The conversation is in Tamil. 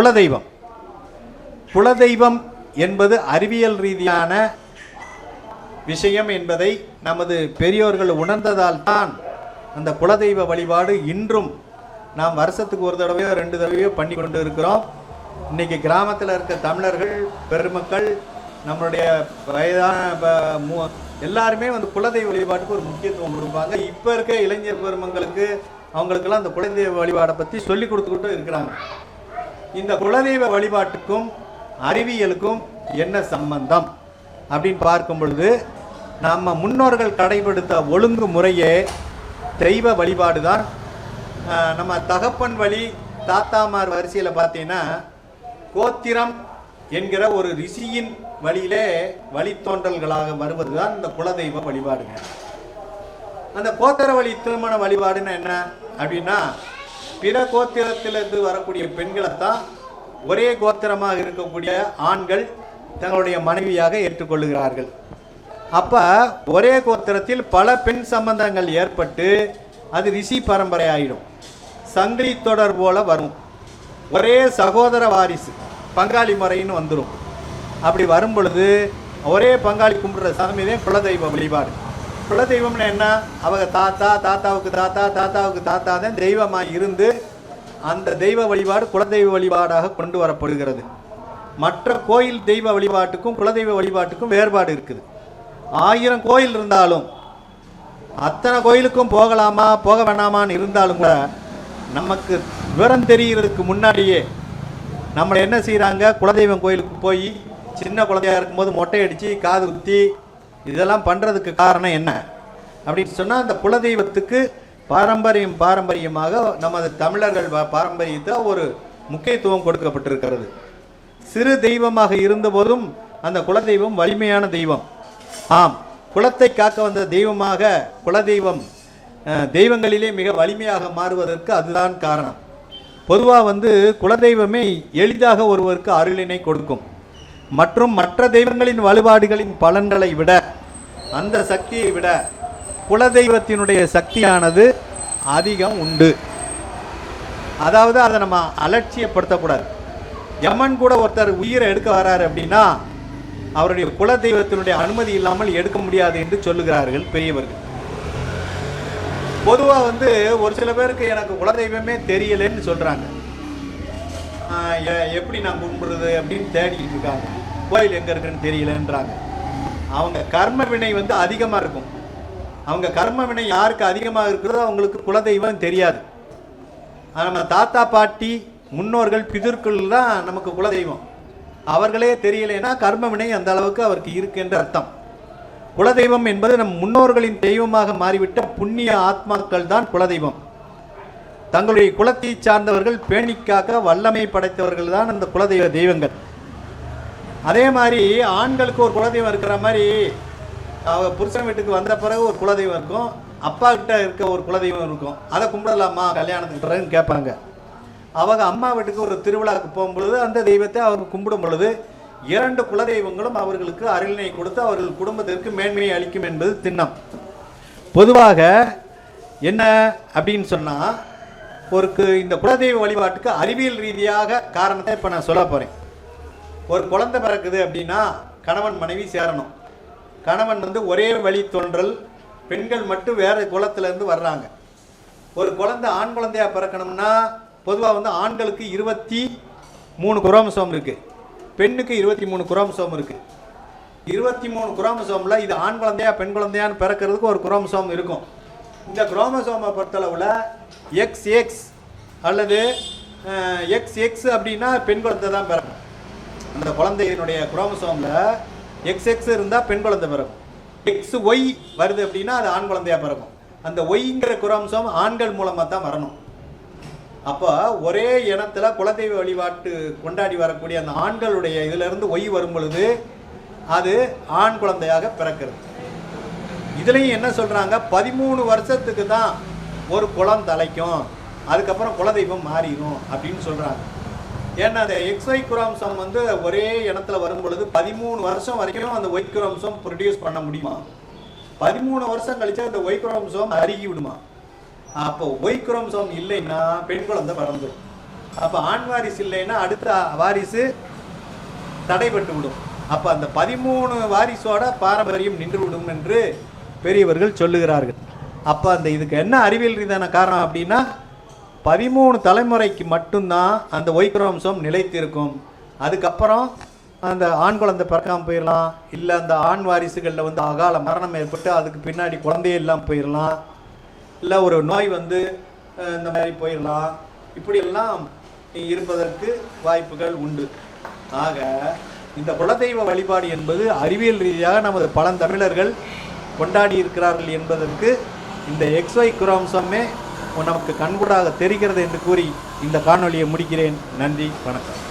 குலதெய்வம். குலதெய்வம் என்பது அறிவியல் ரீதியான விஷயம் என்பதை நமது பெரியோர்கள் உணர்ந்ததால் தான் அந்த குலதெய்வ வழிபாடு இன்றும் நாம் வருஷத்துக்கு ஒரு தடவையோ ரெண்டு தடவையோ பண்ணி கொண்டு இருக்கிறோம் இன்னைக்கு கிராமத்தில் இருக்க தமிழர்கள் பெருமக்கள் நம்மளுடைய வயதான ப- எல்லாருமே வந்து குலதெய்வ வழிபாட்டுக்கு ஒரு முக்கியத்துவம் கொடுப்பாங்க. இப்போ இருக்க இளைஞர் பெருமங்களுக்கு அவங்களுக்கெல்லாம் அந்த குலதெய்வ வழிபாடை பற்றி சொல்லி கொடுத்துக்கிட்டும் இருக்கிறாங்க. இந்த குலதெய்வ வழிபாட்டுக்கும் அறிவியலுக்கும் என்ன சம்பந்தம்? அப்படின்னு பார்க்கும் பொழுது நம்ம முன்னோர்கள் கடைபிடித்த ஒழுங்கு முறையே தெய்வ வழிபாடு தான் நம்ம தகப்பன் வழி தாத்தாமார் வரிசையில் பார்த்தீங்கன்னா கோத்திரம் என்கிற ஒரு ரிஷியின் வழியிலே வழித்தோன்றல்களாக வருவது தான் இந்த குலதெய்வ வழிபாடுங்க. அந்த கோத்தர வழி திருமண வழிபாடுன்னா என்ன? அப்படின்னா பிற கோத்திரத்திலிருந்து வரக்கூடிய பெண்களை தான் ஒரே கோத்திரமாக இருக்கக்கூடிய ஆண்கள் தங்களுடைய மனைவியாக ஏற்றுக்கொள்ளுகிறார்கள். அப்போ ஒரே கோத்திரத்தில் பல பெண் சம்பந்தங்கள் ஏற்பட்டு அது ரிஷி பரம்பரை ஆகிடும் சங்கிலி தொடர் போல வரும். ஒரே சகோதர வாரிசு பங்காளி முறைன்னு வந்துடும் அப்படி வரும் பொழுது ஒரே பங்காளி கும்பிடுற சாமி தான் குலதெய்வ வழிபாடு. குலதெய்வம்னு என்ன? அவங்க தாத்தா தாத்தாவுக்கு தாத்தா தாத்தாவுக்கு தாத்தா தான் தெய்வமாக இருந்து அந்த தெய்வ வழிபாடு குலதெய்வ வழிபாடாக கொண்டு வரப்படுகிறது. மற்ற கோயில் தெய்வ வழிபாட்டுக்கும் குலதெய்வ வழிபாட்டுக்கும் வேறுபாடு இருக்குது. ஆயிரம் கோயில் இருந்தாலும் அத்தனை கோயிலுக்கும் போகலாமா போக வேணாமான்னு இருந்தாலும் கூட நமக்கு விவரம் தெரிகிறதுக்கு முன்னாடியே நம்மளை என்ன செய்கிறாங்க குலதெய்வம் கோயிலுக்கு போய் சின்ன குழந்தையாக இருக்கும்போது மொட்டை அடித்து காது குத்தி இதெல்லாம் பண்ணுறதுக்கு காரணம் என்ன? அப்படின்னு சொன்னால் அந்த குலதெய்வத்துக்கு பாரம்பரியம் பாரம்பரியமாக நமது தமிழர்கள் பா- பாரம்பரியத்தில் ஒரு முக்கியத்துவம் கொடுக்கப்பட்டிருக்கிறது. சிறு தெய்வமாக இருந்தபோதும் அந்த குலதெய்வம் வலிமையான தெய்வம். ஆம் குலத்தை காக்க வந்த தெய்வமாக குலதெய்வம் தெய்வங்களிலே மிக வலிமையாக மாறுவதற்கு அதுதான் காரணம். பொதுவாக வந்து குலதெய்வமே எளிதாக ஒருவருக்கு அருளினை கொடுக்கும். மற்றும் மற்ற தெய்வங்களின் வழிபாடுகளின் பலன்களை விட அந்த சக்தியை விட குலதெய்வத்தினுடைய சக்தியானது அதிகம் உண்டு. அதாவது அதை நம்ம அலட்சியப்படுத்தக்கூடாது. யமன் கூட ஒருத்தர் உயிரை எடுக்க வராரு அப்படின்னா அவருடைய குலதெய்வத்தினுடைய அனுமதி இல்லாமல் எடுக்க முடியாது என்று சொல்லுகிறார்கள் பெரியவர்கள். பொதுவாக வந்து ஒரு சில பேருக்கு எனக்கு குலதெய்வமே தெரியலன்னு சொல்கிறாங்க எப்படி நான் கும்பிடுறது அப்படின்னு தேடிக்கிட்டு இருக்காங்க. கோயில் எங்கே இருக்குன்னு தெரியலன்றாங்க. அவங்க கர்ம வினை வந்து அதிகமாக இருக்கும். அவங்க கர்ம வினை யாருக்கு அதிகமாக இருக்கிறதோ அவங்களுக்கு குலதெய்வம் தெரியாது. நம்ம தாத்தா பாட்டி முன்னோர்கள் பிதர்கள் தான் நமக்கு குலதெய்வம். அவர்களே தெரியலைன்னா கர்ம வினை அந்த அளவுக்கு அவருக்கு இருக்கு என்று அர்த்தம். குலதெய்வம் என்பது நம் முன்னோர்களின் தெய்வமாக மாறிவிட்ட புண்ணிய ஆத்மாக்கள் தான் குலதெய்வம். தங்களுடைய குலத்தை சார்ந்தவர்கள் பேணிக்காக வல்லமை படைத்தவர்கள் தான் அந்த குலதெய்வ தெய்வங்கள். அதே மாதிரி ஆண்களுக்கு ஒரு குலதெய்வம் இருக்கிற மாதிரி அவங்க புருஷன் வீட்டுக்கு வந்த பிறகு ஒரு குலதெய்வம் இருக்கும். அப்பா கிட்ட இருக்க ஒரு குலதெய்வம் இருக்கும். அதை கும்பிடலாமா கல்யாணத்துக்கு பிறகுன்னு கேட்பாங்க. அவங்க அம்மா வீட்டுக்கு ஒரு திருவிழாவுக்கு போகும்பொழுது அந்த தெய்வத்தை அவங்க கும்பிடும் பொழுது இரண்டு குலதெய்வங்களும் அவர்களுக்கு அருளினை கொடுத்து அவர்கள் குடும்பத்திற்கு மேன்மையை அளிக்கும் என்பது திண்ணம். பொதுவாக என்ன அப்படின்னு சொன்னால் ஒரு இந்த குலதெய்வ வழிபாட்டுக்கு அறிவியல் ரீதியாக காரணத்தை இப்போ நான் சொல்ல போகிறேன் ஒரு குழந்தை பிறக்குது அப்படின்னா கணவன் மனைவி சேரணும். கணவன் வந்து ஒரே வழி தோன்றல் பெண்கள் மட்டும் வேறு குளத்துலேருந்து வர்றாங்க. ஒரு குழந்தை ஆண் குழந்தையாக பிறக்கணும்னா பொதுவாக வந்து ஆண்களுக்கு இருபத்தி மூணு குரோமசோம் இருக்குது பெண்ணுக்கு இருபத்தி மூணு குரோமசோம் இருக்குது இருபத்தி மூணு குரோமசோமில் இது ஆண் குழந்தையா பெண் குழந்தையான்னு பிறக்கிறதுக்கு ஒரு குரோமசோம் இருக்கும். இந்த குரோமசோமை பொறுத்தளவில் எக்ஸ் எக்ஸ் அல்லது எக்ஸ் எக்ஸ் அப்படின்னா பெண் குழந்தை தான் பிறக்கும். அந்த குழந்தையினுடைய குரோமசோமில் எக்ஸ் எக்ஸ் இருந்தால் பெண் குழந்தை பிறக்கும். எக்ஸ் ஒய் வருது அப்படின்னா அது ஆண் குழந்தையாக பிறக்கும். அந்த ஒய்ங்கிற குரோமசோம் ஆண்கள் மூலமாக தான் வரணும். அப்போ ஒரே இனத்துல குலதெய்வ வழிபாட்டு கொண்டாடி வரக்கூடிய அந்த ஆண்களுடைய இதிலிருந்து ஒய் வரும் பொழுது அது ஆண் குழந்தையாக பிறக்கிறது. இதுலேயும் என்ன சொல்கிறாங்க பதிமூணு வருஷத்துக்கு தான் ஒரு குளம் தலைக்கும். அதுக்கப்புறம் குலதெய்வம் மாறிடும் அப்படின்னு சொல்கிறாங்க ஏன்னா அந்த எக்ஸ்ஒய் குரோம்சோம் வந்து ஒரே இனத்துல வரும் பொழுது பதிமூணு வருஷம் வரைக்கும் அந்த ஒய் குரோம்சோம் ப்ரொடியூஸ் பண்ண முடியுமா? பதிமூணு வருஷம் கழிச்சு அந்த ஒய் குரோம்சோம் அருகி விடுமா? அப்போ ஒய் குரோம்சோம் இல்லைன்னா பெண் குழந்தை பிறந்துடும் அப்போ ஆண் வாரிசு இல்லைன்னா அடுத்த வாரிசு தடைபட்டு விடும். அப்போ அந்த பதிமூணு வாரிசோட பாரம்பரியம் நின்று விடும் என்று பெரியவர்கள் சொல்லுகிறார்கள். அப்போ அந்த இதுக்கு என்ன அறிவியல் ரீதியான காரணம் அப்படின்னா பதிமூணு தலைமுறைக்கு மட்டும்தான் அந்த ஒய்குரோம்சம் நிலைத்திருக்கும். அதுக்கப்புறம் அந்த ஆண் குழந்தை பிறக்காமல் போயிடலாம் இல்லை அந்த ஆண் வாரிசுகளில் வந்து அகால மரணம் ஏற்பட்டு அதுக்கு பின்னாடி குழந்தையே இல்லாமல் போயிடலாம் இல்லை ஒரு நோய் வந்து இந்த மாதிரி போயிடலாம் இப்படியெல்லாம் இருப்பதற்கு வாய்ப்புகள் உண்டு. ஆக இந்த குலதெய்வ வழிபாடு என்பது அறிவியல் ரீதியாக நமது பழந்தமிழர்கள் கொண்டாடி இருக்கிறார்கள் என்பதற்கு இந்த எக்ஸ்ஒய் குரோம்சமே நமக்கு கண்கூடாக தெரிகிறது என்று கூறி இந்த காணொளியை முடிக்கிறேன். நன்றி வணக்கம்.